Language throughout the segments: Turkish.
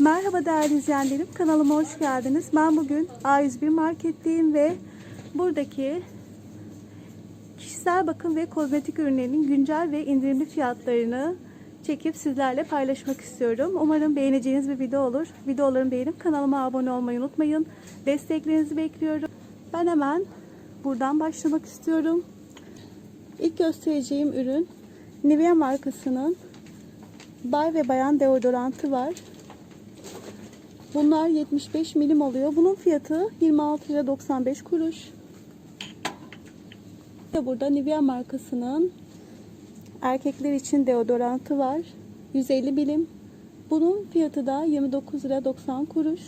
Merhaba değerli izleyenlerim, kanalıma hoş geldiniz. Ben bugün A101 Market'teyim ve buradaki kişisel bakım ve kozmetik ürünlerinin güncel ve indirimli fiyatlarını çekip sizlerle paylaşmak istiyorum. Umarım beğeneceğiniz bir video olur. Videolarımı beğenip kanalıma abone olmayı unutmayın. Desteklerinizi bekliyorum. Ben hemen buradan başlamak istiyorum. İlk göstereceğim ürün Nivea markasının bay ve bayan deodorantı var. Bunlar 75 milim oluyor. Bunun fiyatı 26 lira 95 kuruş. Ve Burada Nivea markasının erkekler için deodorantı var. 150 milim. Bunun fiyatı da 29 lira 90 kuruş.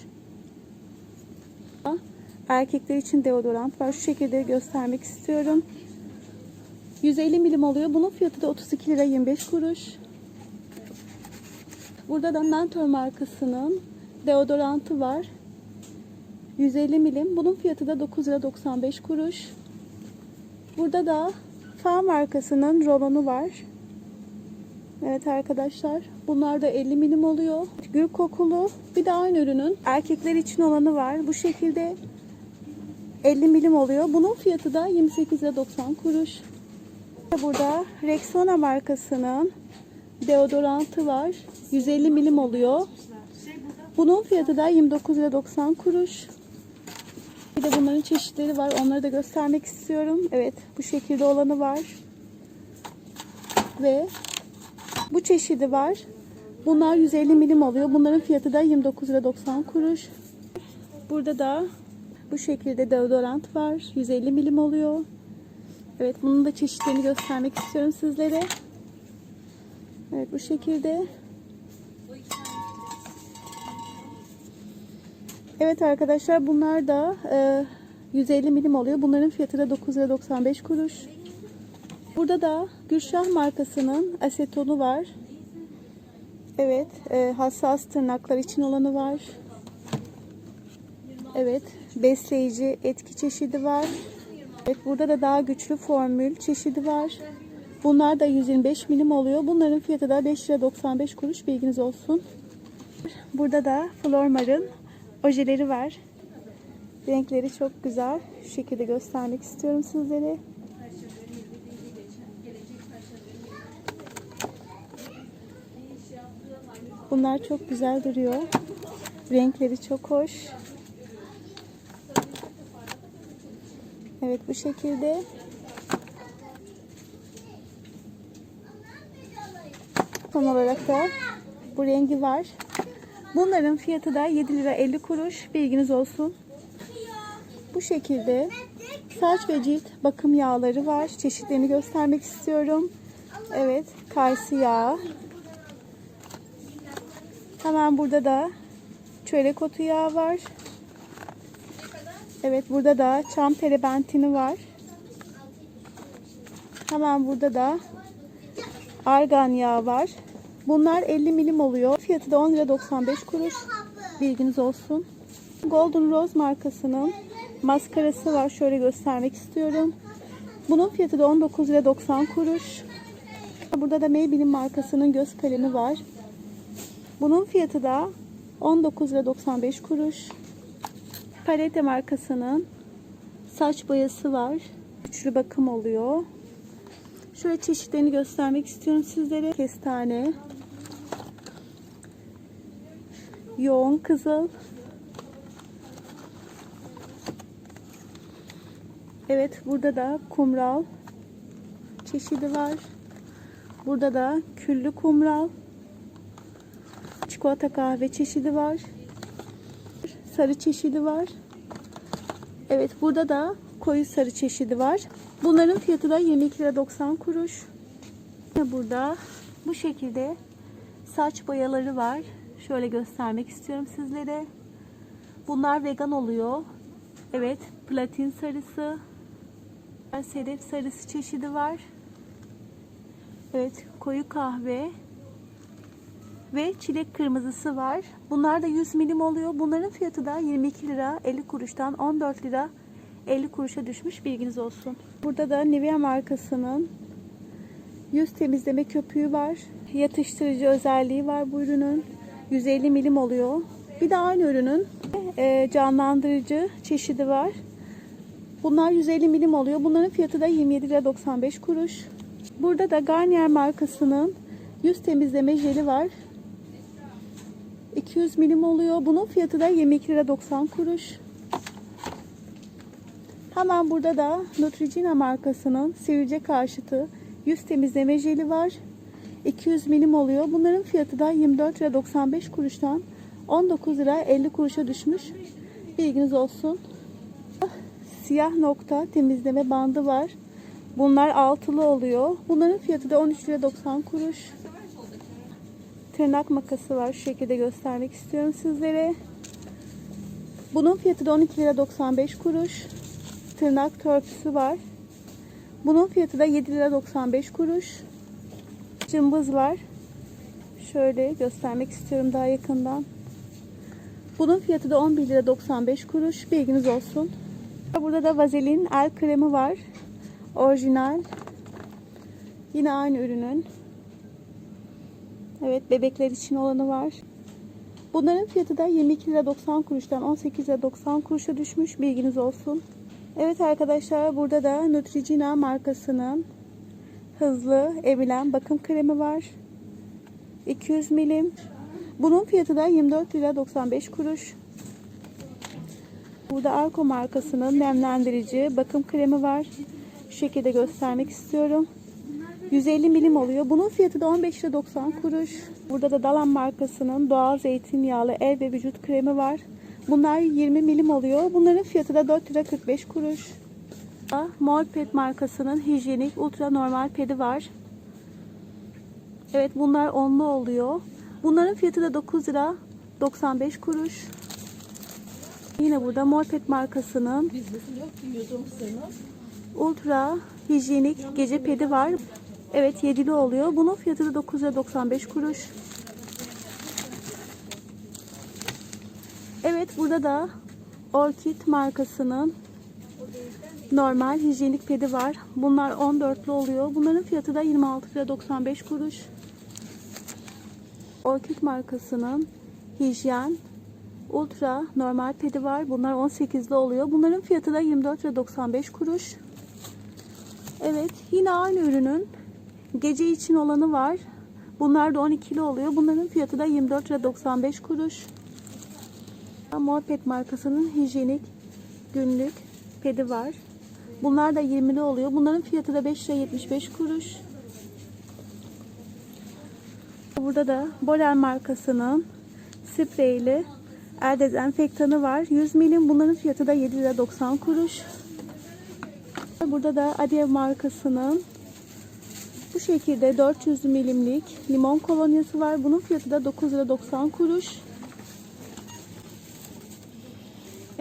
Erkekler için deodorant var. Şu şekilde göstermek istiyorum. 150 milim oluyor. Bunun fiyatı da 32 lira 25 kuruş. Burada da Mentor markasının deodorantı var. 150 milim. Bunun fiyatı da 9 lira 95 kuruş. Burada da Fa markasının rolonu var. Evet arkadaşlar. Bunlar da 50 milim oluyor. Gül kokulu. Bir de aynı ürünün erkekler için olanı var. Bu şekilde 50 milim oluyor. Bunun fiyatı da 28 lira 90 kuruş. Burada Rexona markasının deodorantı var. 150 milim oluyor. Bunun fiyatı da 29 lira 90 kuruş. Bir de bunların çeşitleri var. Onları da göstermek istiyorum. Evet bu şekilde olanı var. Ve bu çeşidi var. Bunlar 150 milim oluyor. Bunların fiyatı da 29 lira 90 kuruş. Burada da bu şekilde deodorant var. 150 milim oluyor. Evet bunun da çeşitlerini göstermek istiyorum sizlere. Evet bu şekilde. Evet arkadaşlar bunlar da e, 150 milim oluyor. Bunların fiyatı da 9 lira 95 kuruş. Burada da Gülşah markasının asetonu var. Evet e, hassas tırnaklar için olanı var. Evet besleyici etki çeşidi var. Evet burada da daha güçlü formül çeşidi var. Bunlar da 125 milim oluyor. Bunların fiyatı da 5 lira 95 kuruş bilginiz olsun. Burada da Flormar'ın ojeleri var. Renkleri çok güzel. Şu şekilde göstermek istiyorum sizlere. Bunlar çok güzel duruyor. Renkleri çok hoş. Evet bu şekilde. Son olarak da bu rengi var. Bunların fiyatı da 7 lira 50 kuruş. Bilginiz olsun. Bu şekilde saç ve cilt bakım yağları var. Çeşitlerini göstermek istiyorum. Evet, kayısı yağı. Hemen burada da çörek otu yağı var. Evet, burada da çam terebentini var. Hemen burada da argan yağı var. Bunlar 50 milim oluyor. Fiyatı da 10 lira 95 kuruş. Bilginiz olsun. Golden Rose markasının maskarası var. Şöyle göstermek istiyorum. Bunun fiyatı da 19 lira 90 kuruş. Burada da Maybelline markasının göz kalemi var. Bunun fiyatı da 19 lira 95 kuruş. Palette markasının saç boyası var. Güçlü bakım oluyor. Şöyle çeşitlerini göstermek istiyorum sizlere. Kestane, yoğun kızıl, Evet burada da kumral çeşidi var. Burada da küllü kumral, çikolata kahve çeşidi var. Sarı çeşidi var. Evet burada da koyu sarı çeşidi var. Bunların fiyatı da 22 lira 90 kuruş. Burada bu şekilde saç boyaları var. Şöyle göstermek istiyorum sizlere. Bunlar vegan oluyor. Evet platin sarısı. Sedef sarısı çeşidi var. Evet koyu kahve ve çilek kırmızısı var. Bunlar da 100 milim oluyor. Bunların fiyatı da 22 lira 50 kuruştan 14 lira 50 kuruşa düşmüş bilginiz olsun. Burada da Nivea markasının yüz temizleme köpüğü var. Yatıştırıcı özelliği var bu ürünün. 150 milim oluyor. Bir de aynı ürünün e, canlandırıcı çeşidi var. Bunlar 150 milim oluyor. Bunların fiyatı da 27 lira 95 kuruş. Burada da Garnier markasının yüz temizleme jeli var. 200 milim oluyor. Bunun fiyatı da 22 lira 90 kuruş. Hemen burada da Neutrogena markasının sivilce karşıtı yüz temizleme jeli var. 200 milim oluyor. Bunların fiyatı da 24 lira 95 kuruştan 19 lira 50 kuruşa düşmüş. Bilginiz olsun. Siyah nokta temizleme bandı var. Bunlar altılı oluyor. Bunların fiyatı da 13 lira 90 kuruş. Tırnak makası var. Şu şekilde göstermek istiyorum sizlere. Bunun fiyatı da 12 lira 95 kuruş. Tırnak törpüsü var. Bunun fiyatı da 7 lira 95 kuruş. Cımbız var. Şöyle göstermek istiyorum daha yakından. Bunun fiyatı da 11 lira 95 kuruş. Bilginiz olsun. Burada da vazelin el kremi var. Orijinal. Yine aynı ürünün. Evet bebekler için olanı var. Bunların fiyatı da 22 lira 90 kuruştan 18 lira 90 kuruşa düşmüş. Bilginiz olsun. Evet arkadaşlar burada da Neutrogena markasının hızlı emilen bakım kremi var. 200 milim. Bunun fiyatı da 24 lira 95 kuruş. Burada Arko markasının nemlendirici bakım kremi var. Şu şekilde göstermek istiyorum. 150 milim oluyor. Bunun fiyatı da 15 lira 90 kuruş. Burada da Dalan markasının doğal zeytinyağlı el ve vücut kremi var. Bunlar 20 milim oluyor. Bunların fiyatı da 4 lira 45 kuruş. Molpet markasının hijyenik ultra normal pedi var. Evet bunlar onlu oluyor. Bunların fiyatı da 9 lira 95 kuruş. Yine burada Molpet markasının ultra hijyenik gece pedi var. Evet yedili oluyor. Bunun fiyatı da 9 lira 95 kuruş. Evet burada da Orchid markasının normal hijyenik pedi var. Bunlar 14'lü oluyor. Bunların fiyatı da 26 lira 95 kuruş. Orchid markasının hijyen ultra normal pedi var. Bunlar 18'li oluyor. Bunların fiyatı da 24 lira 95 kuruş. Evet yine aynı ürünün gece için olanı var. Bunlar da 12'li oluyor. Bunların fiyatı da 24 lira 95 kuruş. Morpet markasının hijyenik günlük pedi var. Bunlar da 20'li oluyor. Bunların fiyatı da 5 lira 75 kuruş. Burada da Bolen markasının spreyli el dezenfektanı var. 100 milim. Bunların fiyatı da 7 lira 90 kuruş. Burada da Adiev markasının bu şekilde 400 milimlik limon kolonyası var. Bunun fiyatı da 9 lira 90 kuruş.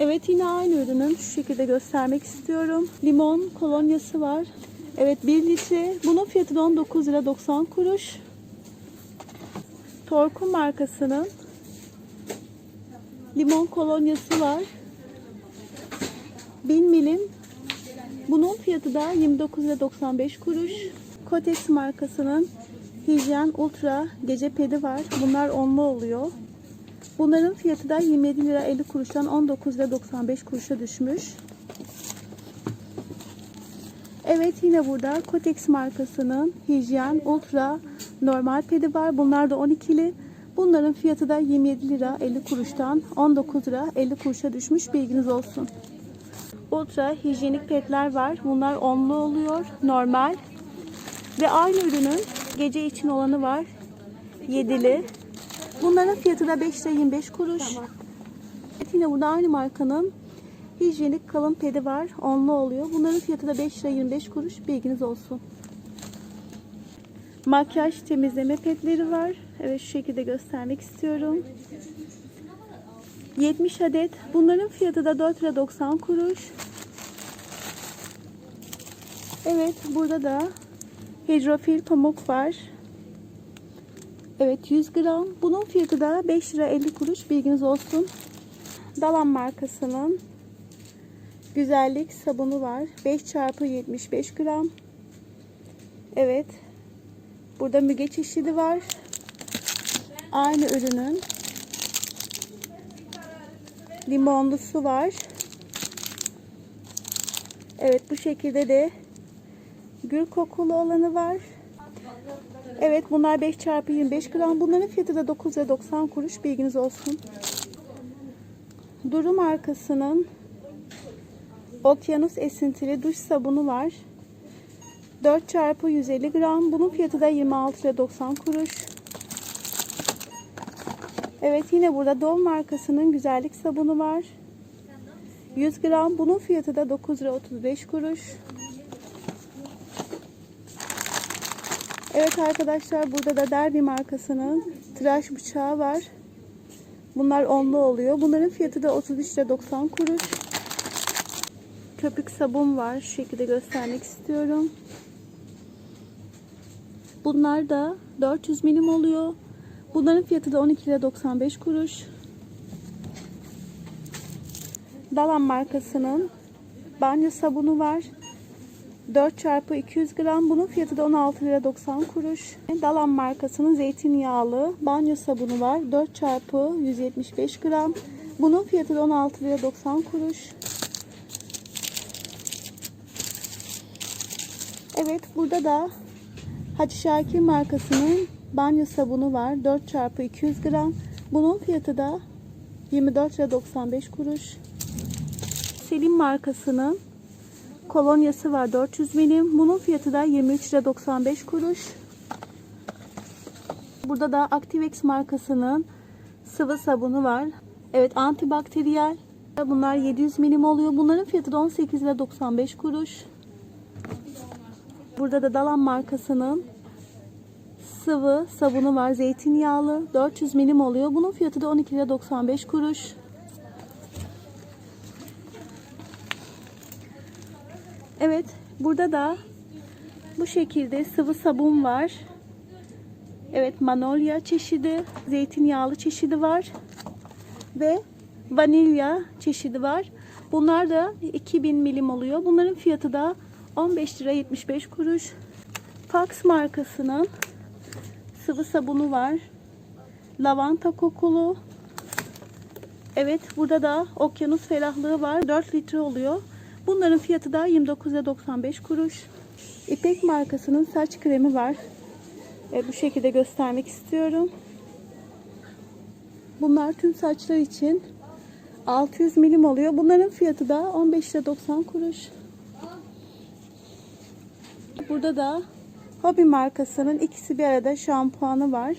Evet yine aynı ürünün şu şekilde göstermek istiyorum. Limon kolonyası var. Evet 1 litre. Bunun fiyatı da 19 lira 90 kuruş. Torku markasının limon kolonyası var. 1000 milim. Bunun fiyatı da 29 lira 95 kuruş. Kotex markasının hijyen ultra gece pedi var. Bunlar onlu oluyor. Bunların fiyatı da 27 lira 50 kuruştan 19 lira 95 kuruşa düşmüş. Evet yine burada Kotex markasının hijyen ultra normal pedi var. Bunlar da 12'li. Bunların fiyatı da 27 lira 50 kuruştan 19 lira 50 kuruşa düşmüş. Bilginiz olsun. Ultra hijyenik petler var. Bunlar onlu oluyor. Normal. Ve aynı ürünün gece için olanı var. Yedili. Bunların fiyatı da 5 lira 25 kuruş. Evet, yine burada aynı markanın hijyenik kalın pedi var. Onlu oluyor. Bunların fiyatı da 5 lira 25 kuruş. Bilginiz olsun. Makyaj temizleme petleri var. Evet şu şekilde göstermek istiyorum. 70 adet. Bunların fiyatı da 4 lira 90 kuruş. Evet burada da hidrofil pamuk var. Evet 100 gram. Bunun fiyatı da 5 lira 50 kuruş. Bilginiz olsun. Dalan markasının güzellik sabunu var. 5 çarpı 75 gram. Evet. Burada müge çeşidi var. Aynı ürünün limonlusu var. Evet bu şekilde de gül kokulu olanı var. Evet bunlar 5 çarpı 25 gram. Bunların fiyatı da 9 ve 90 kuruş. Bilginiz olsun. Duru markasının Okyanus esintili duş sabunu var. 4 çarpı 150 gram. Bunun fiyatı da 26 ve 90 kuruş. Evet yine burada Dove markasının güzellik sabunu var. 100 gram. Bunun fiyatı da 9 lira 35 kuruş. Evet arkadaşlar burada da Derby markasının tıraş bıçağı var. Bunlar onlu oluyor. Bunların fiyatı da 33 lira 90 kuruş. Köpük sabun var. Şu şekilde göstermek istiyorum. Bunlar da 400 milim oluyor. Bunların fiyatı da 12 lira 95 kuruş. Dalan markasının banyo sabunu var. 4 çarpı 200 gram. Bunun fiyatı da 16 lira 90 kuruş. Dalan markasının zeytinyağlı banyo sabunu var. 4 çarpı 175 gram. Bunun fiyatı da 16 lira 90 kuruş. Evet burada da Hacı Şakir markasının banyo sabunu var. 4 çarpı 200 gram. Bunun fiyatı da 24 lira 95 kuruş. Selim markasının kolonyası var 400 milim. Bunun fiyatı da 23 lira 95 kuruş. Burada da Activex markasının sıvı sabunu var. Evet antibakteriyel. Bunlar 700 milim oluyor. Bunların fiyatı da 18 lira 95 kuruş. Burada da Dalan markasının sıvı sabunu var. Zeytinyağlı. 400 milim oluyor. Bunun fiyatı da 12 lira 95 kuruş. Evet. Burada da bu şekilde sıvı sabun var. Evet manolya çeşidi, zeytinyağlı çeşidi var. Ve vanilya çeşidi var. Bunlar da 2000 milim oluyor. Bunların fiyatı da 15 lira 75 kuruş. Fax markasının sıvı sabunu var. Lavanta kokulu. Evet burada da okyanus ferahlığı var. 4 litre oluyor. Bunların fiyatı da 29 lira 95 kuruş. İpek markasının saç kremi var. E, bu şekilde göstermek istiyorum. Bunlar tüm saçlar için 600 milim oluyor. Bunların fiyatı da 15 lira 90 kuruş. Burada da Hobby markasının ikisi bir arada şampuanı var.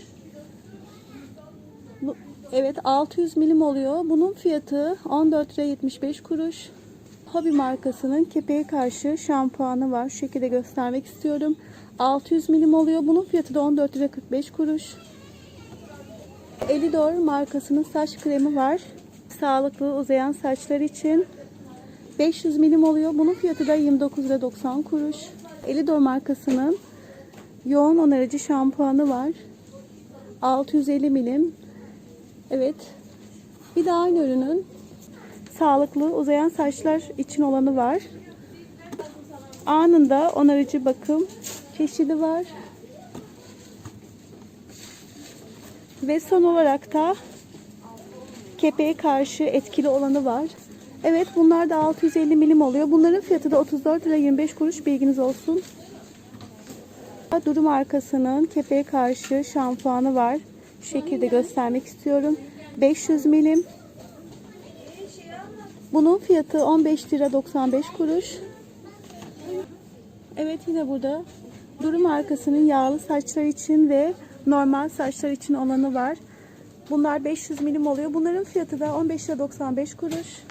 Evet 600 milim oluyor. Bunun fiyatı 14 lira 75 kuruş. Hobby markasının kepeğe karşı şampuanı var. Şu şekilde göstermek istiyorum. 600 milim oluyor. Bunun fiyatı da 14 lira 45 kuruş. Elidor markasının saç kremi var. Sağlıklı uzayan saçlar için 500 milim oluyor. Bunun fiyatı da 29 lira 90 kuruş. Elidor markasının yoğun onarıcı şampuanı var. 650 milim. Evet. Bir de aynı ürünün sağlıklı uzayan saçlar için olanı var. Anında onarıcı bakım çeşidi var. Ve son olarak da kepeğe karşı etkili olanı var. Evet bunlar da 650 milim oluyor. Bunların fiyatı da 34 lira 25 kuruş bilginiz olsun. Duru markasının kepeğe karşı şampuanı var. Şu şekilde göstermek istiyorum. 500 milim. Bunun fiyatı 15 lira 95 kuruş. Evet yine burada Duru markasının yağlı saçlar için ve normal saçlar için olanı var. Bunlar 500 milim oluyor. Bunların fiyatı da 15 lira 95 kuruş.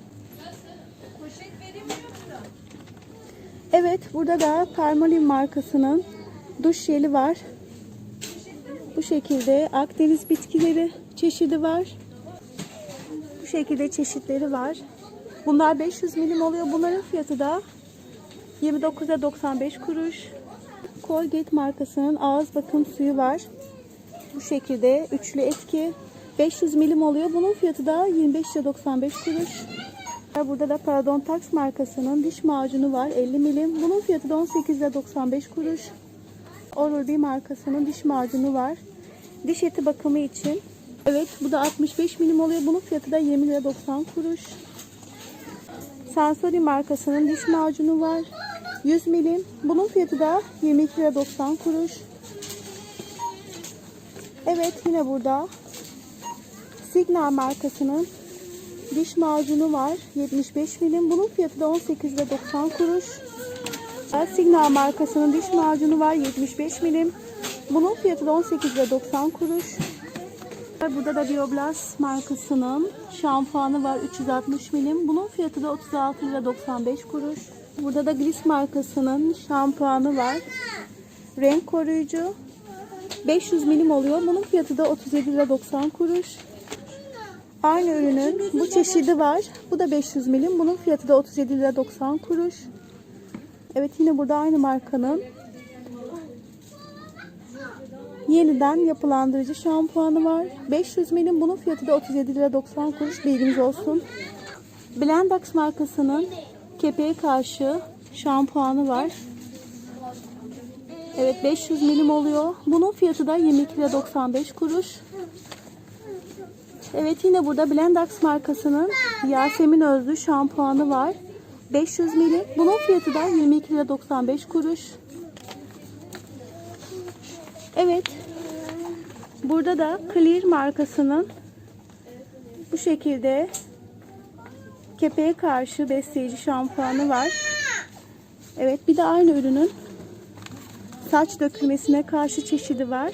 Evet burada da Palmolive markasının duş jeli var. Bu şekilde Akdeniz bitkileri çeşidi var. Bu şekilde çeşitleri var. Bunlar 500 milim oluyor. Bunların fiyatı da 29'a 95 kuruş. Colgate markasının ağız bakım suyu var. Bu şekilde üçlü etki 500 milim oluyor. Bunun fiyatı da 25 lira 95 kuruş. Burada da Parodontax markasının diş macunu var 50 milim. Bunun fiyatı da 18 lira 95 kuruş. Oral-B markasının diş macunu var. Diş eti bakımı için Evet bu da 65 milim oluyor. Bunun fiyatı da 20 lira 90 kuruş. Sensory markasının diş macunu var. 100 milim. Bunun fiyatı da 22 lira 90 kuruş. Evet yine burada Signal markasının diş macunu var. 75 milim. Bunun fiyatı da 18 lira 90 kuruş. Signal markasının diş macunu var. 75 milim. Bunun fiyatı da 18 lira 90 kuruş. Burada da Bioblast markasının şampuanı var 360 milim. Bunun fiyatı da 36 lira 95 kuruş. Burada da Gliss markasının şampuanı var. Renk koruyucu 500 milim oluyor. Bunun fiyatı da 37 lira 90 kuruş. Aynı ürünün bu çeşidi var. Bu da 500 milim. Bunun fiyatı da 37 lira 90 kuruş. Evet yine burada aynı markanın yeniden yapılandırıcı şampuanı var. 500 milim. Bunun fiyatı da 37 lira 90 kuruş. Bilginiz olsun. Blendax markasının kepeğe karşı şampuanı var. Evet 500 milim oluyor. Bunun fiyatı da 22 lira 95 kuruş. Evet yine burada Blendax markasının Yasemin Özlü şampuanı var. 500 milim. Bunun fiyatı da 22 lira 95 kuruş. Evet. Burada da Clear markasının bu şekilde kepeğe karşı besleyici şampuanı var. Evet bir de aynı ürünün saç dökülmesine karşı çeşidi var.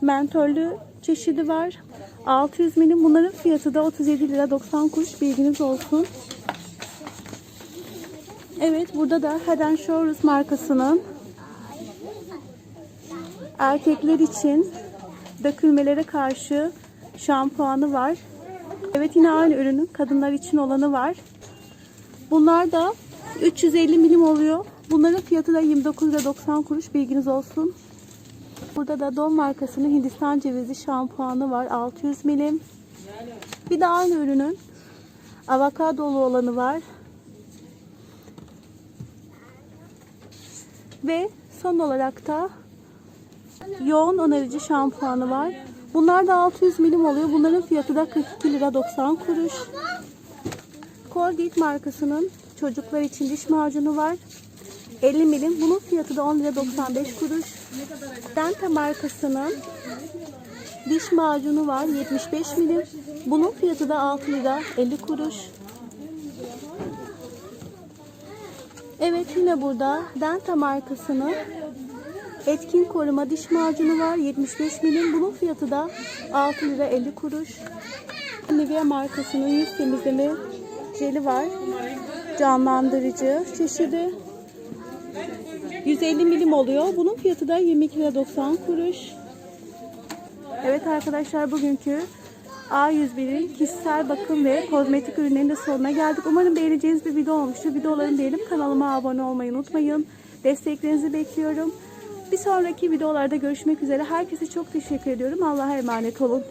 Mentollü çeşidi var. 600 milim. Bunların fiyatı da 37 lira 90 kuruş. Bilginiz olsun. Evet burada da Head Shoulders markasının erkekler için dökülmelere karşı şampuanı var. Evet yine aynı ürünün kadınlar için olanı var. Bunlar da 350 milim oluyor. Bunların fiyatı da 29 lira 90 kuruş. Bilginiz olsun. Burada da Don markasının Hindistan cevizi şampuanı var. 600 milim. Bir de aynı ürünün avokadolu olanı var. Ve son olarak da yoğun onarıcı şampuanı var. Bunlar da 600 milim oluyor. Bunların fiyatı da 42 lira 90 kuruş. Colgate markasının çocuklar için diş macunu var. 50 milim. Bunun fiyatı da 10 lira 95 kuruş. Denta markasının diş macunu var. 75 milim. Bunun fiyatı da 6 lira 50 kuruş. Evet yine burada Denta markasının etkin koruma diş macunu var. 75 milim. Bunun fiyatı da 6 lira 50 kuruş. Nivea markasının yüz temizleme jeli var. Canlandırıcı çeşidi. 150 milim oluyor. Bunun fiyatı da 22 lira 90 kuruş. Evet arkadaşlar bugünkü A101'in kişisel bakım ve kozmetik ürünlerinin de sonuna geldik. Umarım beğeneceğiniz bir video olmuştur. Videolarımı beğenip kanalıma abone olmayı unutmayın. Desteklerinizi bekliyorum. Bir sonraki videolarda görüşmek üzere. Herkese çok teşekkür ediyorum. Allah'a emanet olun.